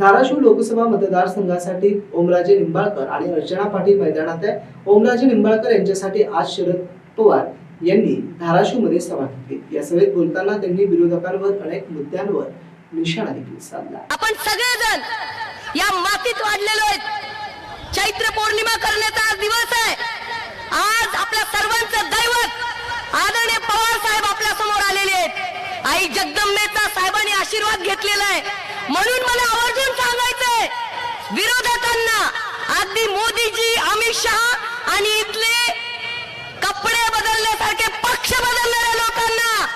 धाराशिव लोकसभा मतदारसंघासाठी ओमराजे निंबाळकर आणि अर्चना पाटील मैदानात आहे. ओमराजे निंबाळकर यांच्यासाठी आज शरद पवार यांनी धाराशिवमध्ये सभा घेतली. या सभेत बोलताना त्यांनी विरोधकांवर अनेक मुद्द्यांवर निशाणा देखील साधला. आपण सगळेजण या मातीत वाढलेलो आहेत. चैत्र पौर्णिमा करण्याचा आज दिवस आहे आज आपल्या सर्वांचं दैवत आदरणीय पवार साहेब आपल्यासमोर आलेले आहेत आई जगदंबेचा साहेबांनी आशीर्वाद घेतलेला आहे. म्हणून मला आवर्जून सांगायचंय विरोधकांना अगदी मोदीजी अमित शहा आणि इथले कपडे बदलण्यासारखे पक्ष बदलणाऱ्या लोकांना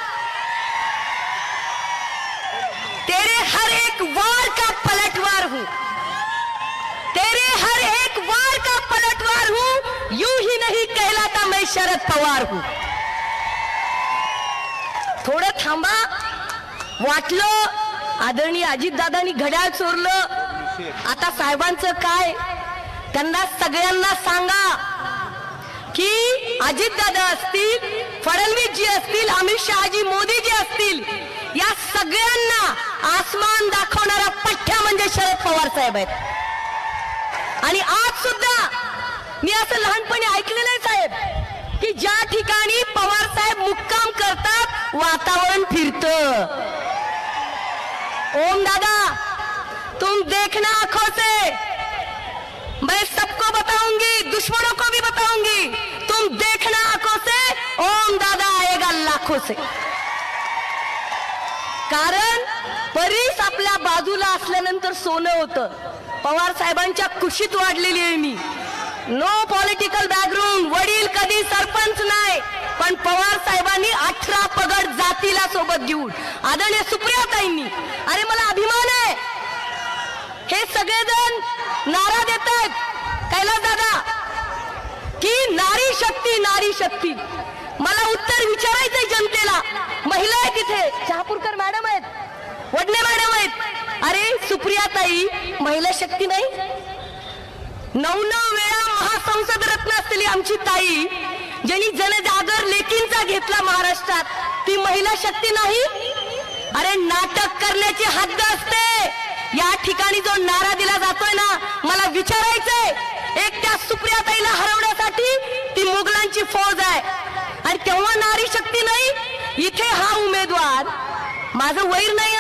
तेरे हर एक वार का पलटवार हूं. तेरे हर एक वार का पलटवार हूं यूं ही नहीं कहलाता मैं शरद पवार हूं. थोडं थांबा. वाटलं आदरणीय अजितदादांनी घड्याळ चोरलं. आता साहेबांचं काय? त्यांना सगळ्यांना सांगा की अजितदादा असतील फडणवीस जी असतील अमित शहाजी मोदी जी असतील या सगळ्यांना आसमान दाखवणारा पठ्ठ्या म्हणजे शरद पवार साहेब आहेत. आणि आज सुद्धा मी असं लहानपणी ऐकलेलं आहे साहेब की ज्या ठिकाणी पवार साहेब मुक्काम करतात वातावरण फिरत. ओम दादा तुम देखना आंखों से। मैं सबको बताऊंगी दुश्मनों को भी बताऊंगी। तुम देखना आंखों से ओम दादा आएगा लाखों से। कारण परीस आपल्या बाजूला असल्यानंतर सोनं होतं. पवार साहेबांच्या कुशीत वाढलेली आहे मी. नो पॉलिटिकल बॅकग्राऊंड वडील कधी सरपंच नाही पण पवार साहेबांनी अठरा पगड सोबत घेऊन. आदरणीय सुप्रियाताईंनी. अरे मला अभिमान आहे. हे सगळेजण नारा देत आहेत कैलास दादा की नारी शक्ती नारी शक्ती. मला उत्तर विचारायचंय जनतेला. महिला आहे तिथे शहापूरकर मॅडम आहेत. वडणे मॅडम आहेत. अरे सुप्रियाताई महिला शक्ती नाही? नऊ नऊ वेळा महासंसद रत्न असलेली आमची ताई. ज्यांनी जनजागर लेकींचा घेतला महाराष्ट्रात ती महिला शक्ती नाही? अरे नाटक करण्याची हद्द असते. या ठिकाणी जो नारा दिला जातोय ना मला विचारायचंय एक त्या सुप्रियाताईला हरवण्यासाठी ती मुघलांची फौज आहे. आणि तेव्हा नारी शक्ती नाही? इथे हा उमेदवार. माझं वैर नाही